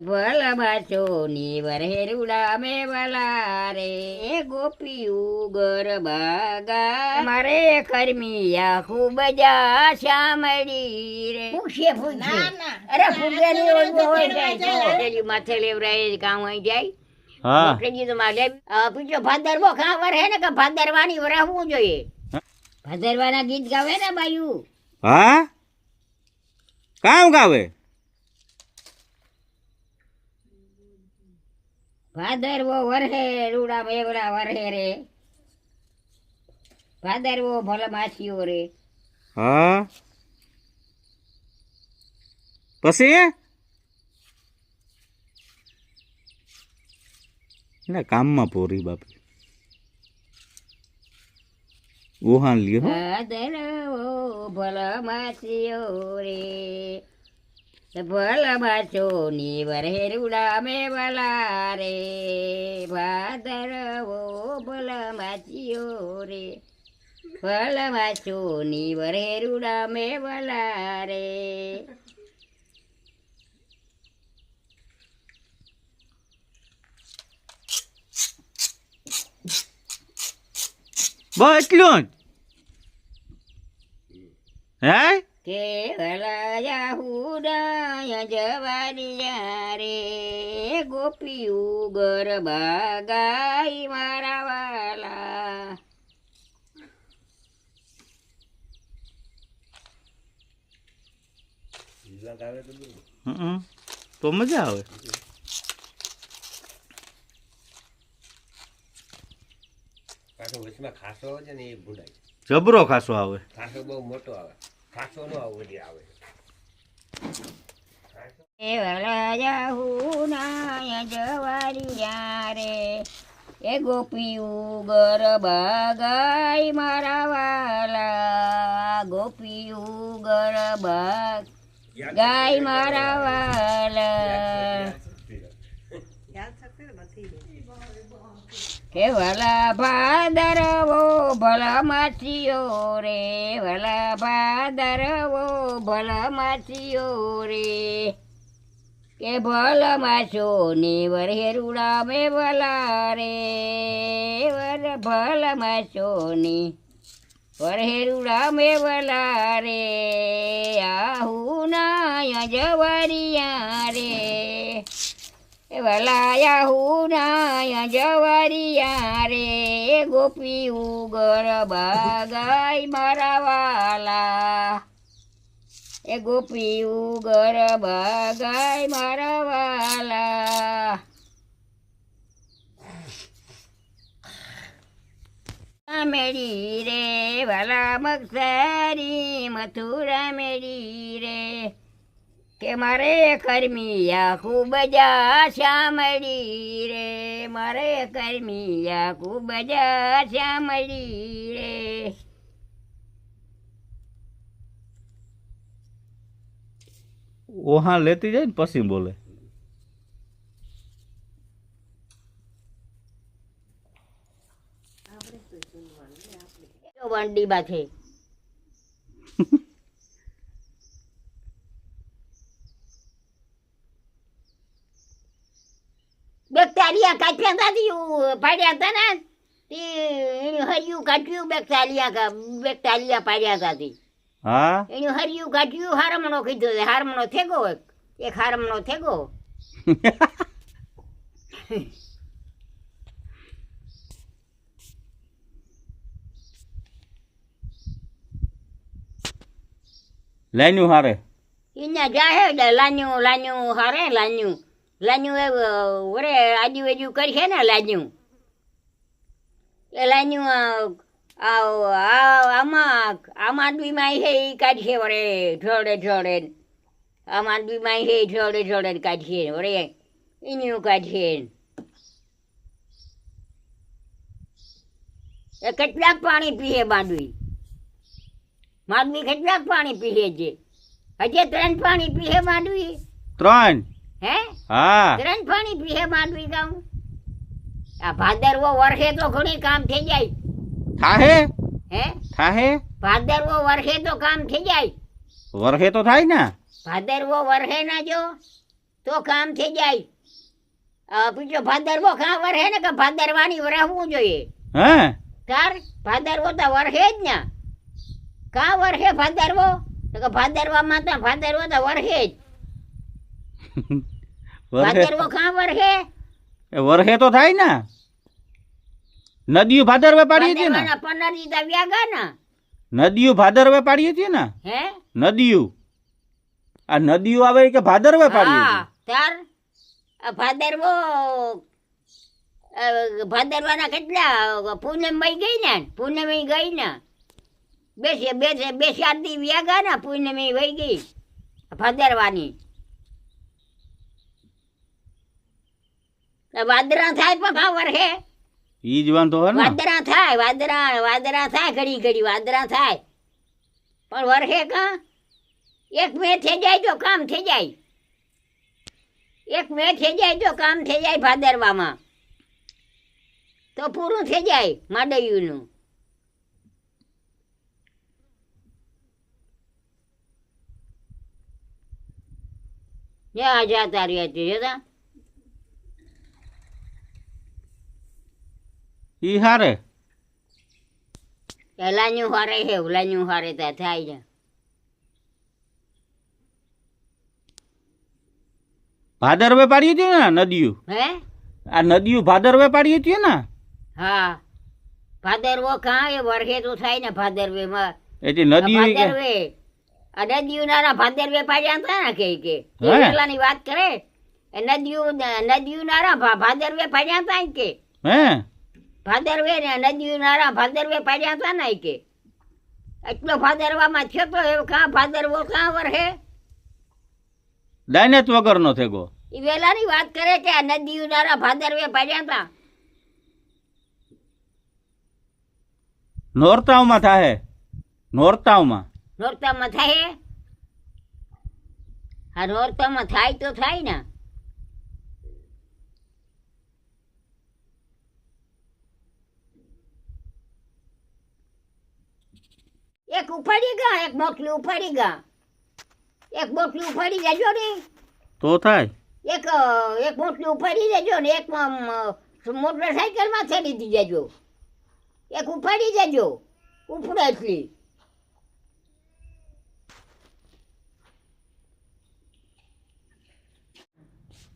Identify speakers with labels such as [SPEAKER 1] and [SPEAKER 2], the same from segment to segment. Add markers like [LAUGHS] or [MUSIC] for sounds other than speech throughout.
[SPEAKER 1] ભલા બાચો ની વરહેરુડા મે વલારે રે ગોપીયું ગરબા મારે કરમિયા ખૂબ જા શ્યામડી રે. પૂછે પૂછે અરે ફૂગે ની ઓળવો હોય જાય માથે લેવરાય કામ હોય જાય.
[SPEAKER 2] હા.
[SPEAKER 1] મોકલેજી તો મારે પૂછો ભાદરવો ખા વર હે ને કે ભાદરવાની વરાહવું જોઈએ? ભાદરવાના ગીત ગાવે ને બાયુ?
[SPEAKER 2] હા? કામ ગાવે?
[SPEAKER 1] ભાદરવો વરહે રૂડા મેવડા વરહે રે. ભાદરવો ભલ માછીઓ રે.
[SPEAKER 2] હા? પછી? ના કામમાં પોરી બાપી. ઓહાન લ્યો
[SPEAKER 1] ભાદરવો ભલ માછીઓ રે. ભલ માછો ની વરહે રૂડા મેવલા રે ભાદરવો ભલ માછીઓ રે. ભલ માછો ની વરહે રૂડા મેવલા રે
[SPEAKER 2] બસ એટલું હે?
[SPEAKER 1] કેવલા હુડાય જવાનિયા રે ગોપીયું ગરબા ગાઈ મારા વાલા
[SPEAKER 2] તો મજા આવે. જબરો ખાસો આવે.
[SPEAKER 3] ખાસો બહુ મોટો આવે. ખાસો નો આવો. જે આવે
[SPEAKER 1] કેવલા હુનાય જવાનિયા રે એ ગોપિયું ગરબા ગાય મારા વાલા ગોપિયું ગરબા ગાય મારા વાલા. કે વલા ભાદરવો ભલા માછીઓ રે વલા ભાદરવો ભલા માછીઓ રે. કે ભલ માછો ને વરહેરુડા મે ભલા રે વર ભલ માછો ને વરહેરુડા મે ભલા રે. આહુ ના જવારિયા રે. વલાયા હુનાય જવરિયા રે ગોપી ઉગર બાગાઈ મારા વાલા. એ ગોપી ઉગર બાગાઈ મારા વાલા. મેળી રે, વાલા મગસારી મથુરા મેળી રે. કે મારે કરમિયા ખૂબ જા શ્યામળી રે. મારે કરમિયા ખૂબ જા શ્યામળી રે.
[SPEAKER 2] ઓહા લેતી જાય ને પછી બોલે.
[SPEAKER 1] વંડી બા છે [LAUGHS] બેક્ટેરિયા કાઢ્યા હતા તી પાડ્યા હતા ને? તે એનું હરિયું કાઢ્યું બેક્ટેરિયા બે બેક્ટેરિયા પાડ્યા હતા તી.
[SPEAKER 2] હા?
[SPEAKER 1] એનું હરિયું કાઢ્યું હારમણો કીધો છે. હારમણો થેગો એક. એક હારમણો થેગો.
[SPEAKER 2] લાન્યું હારે.
[SPEAKER 1] એના જાહે લાન્યું લાન્યું હારે લાન્યું. લાન્યું એ વરે આજુ બાજુ કરશે ને લાન્યું. એ લાન્યું આમાં, આમ આદમીમાં છે એ કાઢશે વડે, જોડે જોડે. આમ આદમીમાં હે જોડે જોડે કાઢશે વડે. એનું કાઢશે એ કેટલાક પાણી પીએ માંડવી માંડવી કેટલાક પાણી પીએ છે હજે ત્રણ પાણી પીએ માંડવી
[SPEAKER 2] ત્રણ?
[SPEAKER 1] હે?
[SPEAKER 2] હા.
[SPEAKER 1] ત્રણ પાણી માંડવી ગામ? આ ભાદરવો વર્ષે તો ઘણી કામ થઈ જાય.
[SPEAKER 2] થાહે?
[SPEAKER 1] હે?
[SPEAKER 2] થાહે?
[SPEAKER 1] ભાદરવો વર્ષે તો કામ થઈ જાય.
[SPEAKER 2] વરહે તો થાય ને.
[SPEAKER 1] ભાદરવો વર્ષે ના જો તો કામ થઈ જાય. બીજો ભાદરવો કાં વરહે ને કે ભાદરવાની વરાવવું જોઈએ?
[SPEAKER 2] હે?
[SPEAKER 1] તાર ભાદરવો તો વરહે જ ને. કાં વરહે ભાદરવો? તો કે ભાદરવામાં તો ભાદરવો તો વરહે જ. [LAUGHS] ભાદરવો કાં વરહે.
[SPEAKER 2] વરહે તો થાય ને. નદીઓ ભાદરવે પાડીએ છીએ ને.
[SPEAKER 1] પંદર વ્યાગા
[SPEAKER 2] નદીઓ ભાદરવે પાડીએ છીએ ને.
[SPEAKER 1] હે?
[SPEAKER 2] નદીઓ. આ નદીઓ આવે કે ભાદરવે પાડીએ
[SPEAKER 1] તાર ભાદરવો ભાદરવાના કેટલા પૂનમમાં ગઈ ને પૂનમ ગઈ ને. બે બે બે ચાર દી વ્યાગા ને પૂનમ વહી ગઈ. ભાદરવાની. વાદરા થાય પણ ભાવ વરહે
[SPEAKER 2] ઈ જવાન તો ને?
[SPEAKER 1] વાદરા થાય વાદરા વાદરા થાય ઘડી ઘડી વાદરા થાય. પણ વરહે કા એક મે થઈ જાય જો કામ થઈ જાય. એક મે થઈ જાય જો કામ થઈ જાય ભાદરવામાં. તો પૂરું થઈ જાય માડૈયુંનું. જ્યાં જતા રહ્યા છે જતા?
[SPEAKER 2] ઈ હારે?
[SPEAKER 1] લાન્યું હારે છે લાન્યું હારે તો થાય છે.
[SPEAKER 2] ભાદરવે પાડી હતી ને નદીયું?
[SPEAKER 1] હે?
[SPEAKER 2] આ નદીયું ભાદરવે પાડી હતી ને?
[SPEAKER 1] હા. ભાદરવો કાં એ વરહે તો થાય ને ભાદરવેમાં
[SPEAKER 2] એટલે નદીઓ
[SPEAKER 1] ભાદરવે આ નદીઓ નાના ભાદરવે પાડ્યા હતા ને કે કે? પેલાની વાત કરે. એ નદીયું નદીઓ ભાદરવે પાડ્યા હતા કે.
[SPEAKER 2] હે?
[SPEAKER 1] ભાદરવે ને નદીઓ નારા ભાદરવે પાડ્યા હતા ને કે એટલો ભાદરવામાં થયો તો કાં ભાદરવો કાં વરહે
[SPEAKER 2] દાયનેત વગરનો થેગો.
[SPEAKER 1] એ વેલાની વાત કરે કે આ નદી નારા ભાદરવે પાડ્યા હતા.
[SPEAKER 2] નોરતાવમાં થાય નોરતાવમાં
[SPEAKER 1] નોરતામાં થાય હા નોરતામાં થાય તો થાય ને. ઉપાડી ગયા એક બોટલી ઉપાડી ગયા એક બોટલી ઉપાડી જજો ને.
[SPEAKER 2] તો થાય.
[SPEAKER 1] એક એક બોટલી ઉપાડી જજો ને એક મોટરસાઇકલમાં લીધી જજો એક ઉપાડી જજો ઉપડે એટલી.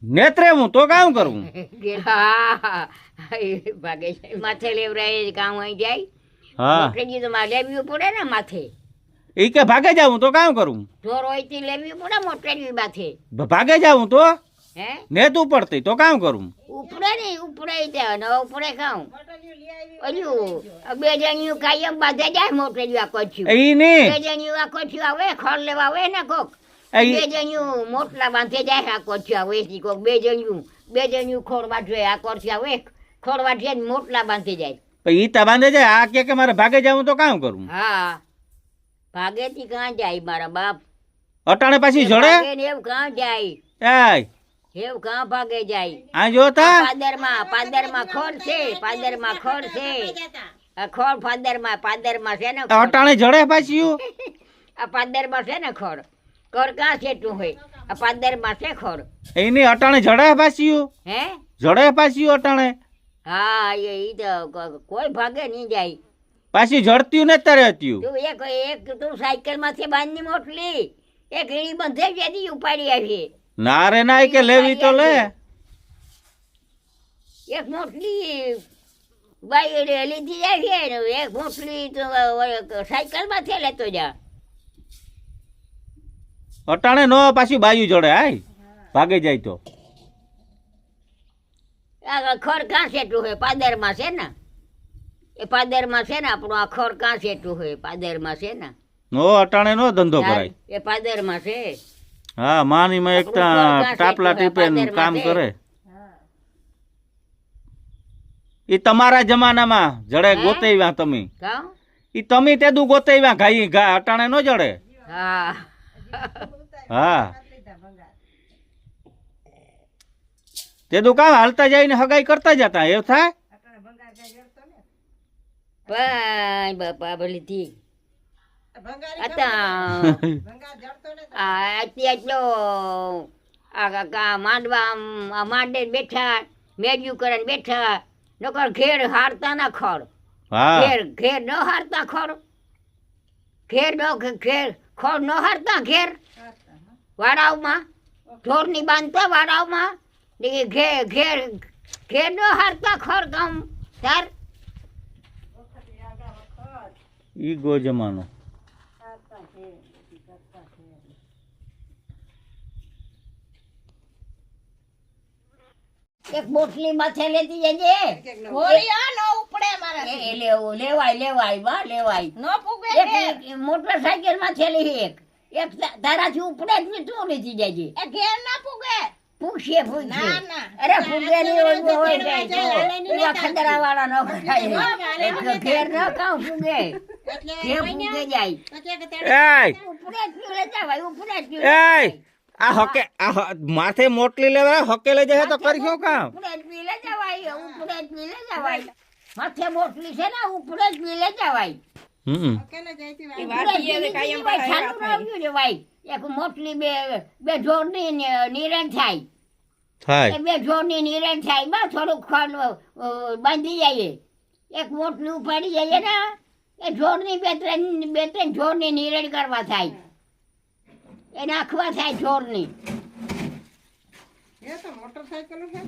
[SPEAKER 2] નેત્રે હું તો કામ કરું? [LAUGHS]
[SPEAKER 1] હા ભાગે છે માથે લેવરાય કામ અહીં જાય.
[SPEAKER 2] હા.
[SPEAKER 1] મોટરજી તો મારે લેવી પડે ને માથે.
[SPEAKER 2] ઈ કે ભાગે જાઉં તો કામ કરું?
[SPEAKER 1] ઢોર હોય તે લેવી પડે મોટરજી માથે.
[SPEAKER 2] ભાગે જાઉં તો?
[SPEAKER 1] હે?
[SPEAKER 2] ને તું પડતી તો કામ કરું?
[SPEAKER 1] ઉપડે ને ઉપડે ત્યાં ને ઉપડે ખાઉં. ઓલું બે જણિયું કાયમ બાંધે જાય મોટરજી આ
[SPEAKER 2] ઈ
[SPEAKER 1] બે
[SPEAKER 2] ની
[SPEAKER 1] જણિયું આ થયું આવે ખોળ લેવા આવે ને કોક. બે જણિયું મોટલા બાંધે જાય આ થયું આવે કોક બે જણિયું બે જણિયું ખોળ જોઈએ આ થયું આવે ખોળ વાંચે મોટલા બાંધે જાય.
[SPEAKER 2] ઈ તા બાંધે જાય આ કે કે મારે ભાગે જવું તો કામ કરું?
[SPEAKER 1] હા. ભાગેથી કાં જાય મારા બાપ?
[SPEAKER 2] અટાણે પાછી જડે?
[SPEAKER 1] એવું કાં જાય?
[SPEAKER 2] એય.
[SPEAKER 1] એવું કાં ભાગે જાય?
[SPEAKER 2] આ જો તા.
[SPEAKER 1] પાદરમાં પાદરમાં ખોર છે પાદરમાં ખોર છે. આ ખોળ પાદરમાં પાદરમાં છે ને.
[SPEAKER 2] અટાણે જડે પાછી
[SPEAKER 1] આ પાદરમાં છે ને ખોર ખોર કાં છેટું હોય? આ પાદરમાં છે ખોર
[SPEAKER 2] એની અટાણે જડે પાછી
[SPEAKER 1] હે?
[SPEAKER 2] જડે પાછી અટાણે?
[SPEAKER 1] હા એ ઈ તો કોઈ ભાગે નહીં જાય.
[SPEAKER 2] પાછી જડતી ને તારે હતી
[SPEAKER 1] તું એક એક તું સાયકલમાંથી બાંધની મોટલી. એક ઈણી બંધે જેથી ઉપાડી આવી.
[SPEAKER 2] ના રે ના કે લેવી તો લે.
[SPEAKER 1] એક મોટલી બાઈ લીધી જાય છે એક મોટલી સાયકલમાંથી લેતો જા.
[SPEAKER 2] અટાણે નો પાછી બાયું જોડે આય. ભાગે જાય તો.
[SPEAKER 1] ખર કાં સેટું હોય પાદરમાં છે ને? એ પાદરમાં છે ને આપણું આ ખર કાં સેટું હોય પાદરમાં છે ને?
[SPEAKER 2] નો અટાણે નો ધંધો કરાય
[SPEAKER 1] એ પાદરમાં છે.
[SPEAKER 2] હા માની માં એક ટાપલા ટીપે કામ કરે. એ તમારા જમાનામાં જડે? ગોતેવ્યા તમે.
[SPEAKER 1] કાં?
[SPEAKER 2] ઈ તમે દુ ગોતેવ્યા ઘાઈ ઘા અટાણે નો જડે?
[SPEAKER 1] હા.
[SPEAKER 2] હા. તેદું કામ હાલતા જઈને હગાઈ કરતા જતા એવું થાય?
[SPEAKER 1] ભાઈ બાપા આ માંડવા માંડે બેઠા મેડ્યું કરે બેઠા નકર ઘેર હારતા ના
[SPEAKER 2] હા.
[SPEAKER 1] ઘેર ઘેર ન હારતા ખડ ઘેર ન ઘેર ખડ ન હારતા ઘેર. વાડાવમાં ઢોરની બાંધતા વાડાવમાં ને ઘેર ઘેર ઘેર ન હારતા ખડ કામ તાર?
[SPEAKER 2] ઈ ગો જમાનો.
[SPEAKER 1] એક બોટલી માથે લેતી જજે
[SPEAKER 4] હોરિયા નો ઉપડે મારા
[SPEAKER 1] એ લેવો લેવાય લેવાય બા લેવાય.
[SPEAKER 4] નો પૂગે
[SPEAKER 1] એક મોટરસાઇકલમાં થેલી એક. એક તારાથી ઉપડે જ ને તું લીધી જજે.
[SPEAKER 4] એ ઘેર ના પૂગે
[SPEAKER 1] પૂછીએ પૂછીએ. અરે હોય એવા. વાળા ન. ઘેર ન જાય. જ જ.
[SPEAKER 2] આ હકે આ માથે મોટલી લેવા હકે લઈ જાય તો કરશું કામ?
[SPEAKER 1] ઉપડે જ પીલે જવાય ઉપડે જ પીલે જવાય માથે મોટલી છે ને ઉપરે જ પીલે જવાય
[SPEAKER 2] હમ
[SPEAKER 4] કેને
[SPEAKER 1] જાય
[SPEAKER 4] છે
[SPEAKER 1] પીલે જવાય. ચાલુ રાખ્યું જવાય એક મોટલી બે બે જોડની ને- નિરણ થાય.
[SPEAKER 2] થાય.
[SPEAKER 1] બે જોડની નિરણ થાય બસ થોડુંક ખડ બાંધી જઈએ. એક મોટલું ઉપાડી જઈએ ને એ જોડની બે ત્રણ બે ત્રણ જોડની નિરણ કરવા થાય. એ નાખવા થાય જોડની.
[SPEAKER 4] એ તો મોટરસાયકલ છે